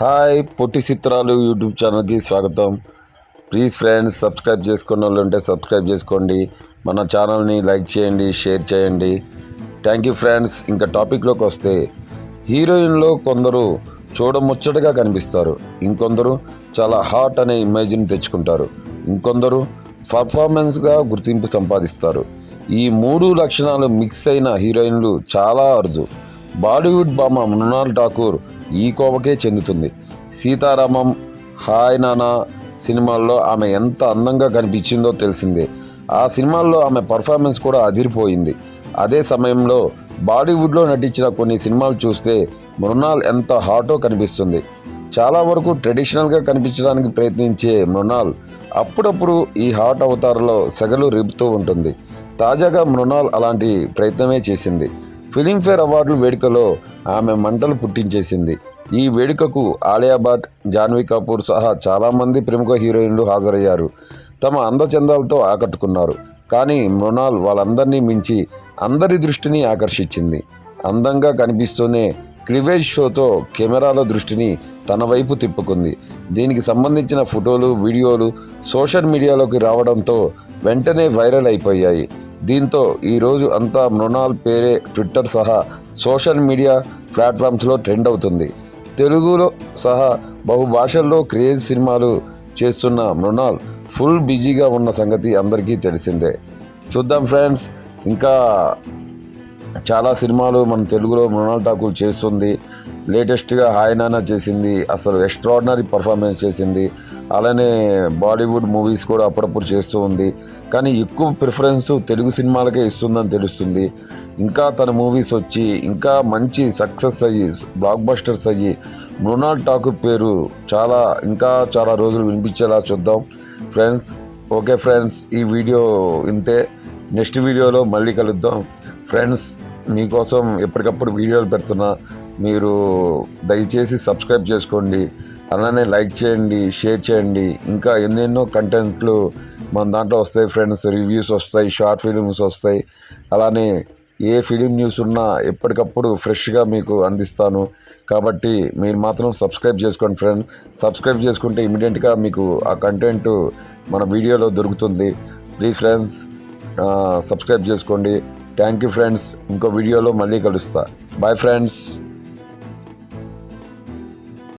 Hi పొట్టి చిత్రాలు YouTube ఛానల్కి స్వాగతం. ప్లీజ్ ఫ్రెండ్స్ సబ్స్క్రైబ్ చేసుకున్న వాళ్ళు ఉంటే సబ్స్క్రైబ్ చేసుకోండి. మన ఛానల్ని లైక్ చేయండి షేర్ చేయండి. థ్యాంక్ యూ ఫ్రెండ్స్ ఇంకా టాపిక్లోకి వస్తే హీరోయిన్లో కొందరు చూడముచ్చటగా కనిపిస్తారు. ఇంకొందరు చాలా హాట్ అనే ఇమేజ్ని తెచ్చుకుంటారు. ఇంకొందరు పర్ఫార్మెన్స్గా గుర్తింపు సంపాదిస్తారు. ఈ మూడు లక్షణాలు మిక్స్ అయిన హీరోయిన్లు చాలా అరుదు. బాలీవుడ్ భామ మృణాల్ ఠాకూర్ ఈ కోవకే చెందుతుంది. సీతారామం హాయ్ నానా సినిమాల్లో ఆమె ఎంత అందంగా కనిపించిందో తెలిసిందే. ఆ సినిమాల్లో ఆమె పర్ఫార్మెన్స్ కూడా అదిరిపోయింది. అదే సమయంలో బాలీవుడ్లో నటించిన కొన్ని సినిమాలు చూస్తే మృణాల్ ఎంత హాటో కనిపిస్తుంది. చాలా వరకు ట్రెడిషనల్గా కనిపించడానికి ప్రయత్నించే మృణాల్ అప్పుడప్పుడు ఈ హాట్ అవతారలో సెగలు రేపుతూ ఉంటుంది. తాజాగా మృణాల్ అలాంటి ప్రయత్నమే చేసింది. ఫిలింఫేర్ అవార్డుల వేడుకలో ఆమె మంటలు పుట్టించేసింది. ఈ వేడుకకు ఆలియా భట్ జాన్వీ కపూర్ సహా చాలామంది ప్రముఖ హీరోయిన్లు హాజరయ్యారు. తమ అందచందాలతో ఆకట్టుకున్నారు. కానీ మృణాల్ వాళ్ళందరినీ మించి అందరి దృష్టిని ఆకర్షించింది. అందంగా కనిపిస్తూనే క్లివేజ్ షోతో కెమెరాల దృష్టిని తన వైపు తిప్పుకుంది. దీనికి సంబంధించిన ఫోటోలు వీడియోలు సోషల్ మీడియాలోకి రావడంతో వెంటనే వైరల్ అయిపోయాయి. దీంతో ఈరోజు అంతా మృణాల్ పేరే ట్విట్టర్ సహా సోషల్ మీడియా ప్లాట్ఫామ్స్లో ట్రెండ్ అవుతుంది. తెలుగులో సహా బహుభాషల్లో క్రేజ్ సినిమాలు చేస్తున్న మృణాల్ ఫుల్ బిజీగా ఉన్న సంగతి అందరికీ తెలిసిందే. చూద్దాం ఫ్రెండ్స్ ఇంకా చాలా సినిమాలు మన తెలుగులో మృణాల్ ఠాకూర్ చేస్తుంది. లేటెస్ట్గా హాయ్ నానా చేసింది అసలు ఎక్స్ట్రాడినరీ పర్ఫార్మెన్స్ చేసింది. అలానే బాలీవుడ్ మూవీస్ కూడా అప్పుడప్పుడు చేస్తూ ఉంది. కానీ ఎక్కువ ప్రిఫరెన్స్ తెలుగు సినిమాలకే ఇస్తుందని తెలుస్తుంది. ఇంకా తన మూవీస్ వచ్చి ఇంకా మంచి సక్సెస్ అయ్యి బ్లాక్ బస్టర్స్ అయ్యి మృణాల్ ఠాకూర్ పేరు చాలా ఇంకా చాలా రోజులు వినిపించేలా చూద్దాం. ఫ్రెండ్స్ ఓకే ఫ్రెండ్స్ ఈ వీడియో ఇంతే. నెక్స్ట్ వీడియోలో మళ్ళీ కలుద్దాం. ఫ్రెండ్స్ మీకోసం ఎప్పటికప్పుడు వీడియోలు పెడుతున్నా. మీరు దయచేసి సబ్స్క్రైబ్ చేసుకోండి. అలానే లైక్ చేయండి షేర్ చేయండి. ఇంకా ఎన్నెన్నో కంటెంట్లు మన దాంట్లో వస్తాయి ఫ్రెండ్స్. రివ్యూస్ వస్తాయి షార్ట్ ఫిలిమ్స్ వస్తాయి. అలానే ఏ ఫిలిం న్యూస్ ఉన్నా ఎప్పటికప్పుడు ఫ్రెష్గా మీకు అందిస్తాను. కాబట్టి మీరు మాత్రం సబ్స్క్రైబ్ చేసుకోండి ఫ్రెండ్. సబ్స్క్రైబ్ చేసుకుంటే ఇమీడియట్గా మీకు ఆ కంటెంట్ మన వీడియోలో దొరుకుతుంది. ప్లీజ్ ఫ్రెండ్స్ సబ్స్క్రైబ్ చేసుకోండి. Thank you friends. ఇంకో వీడియోలో మళ్ళీ కలుస్తా. Bye friends.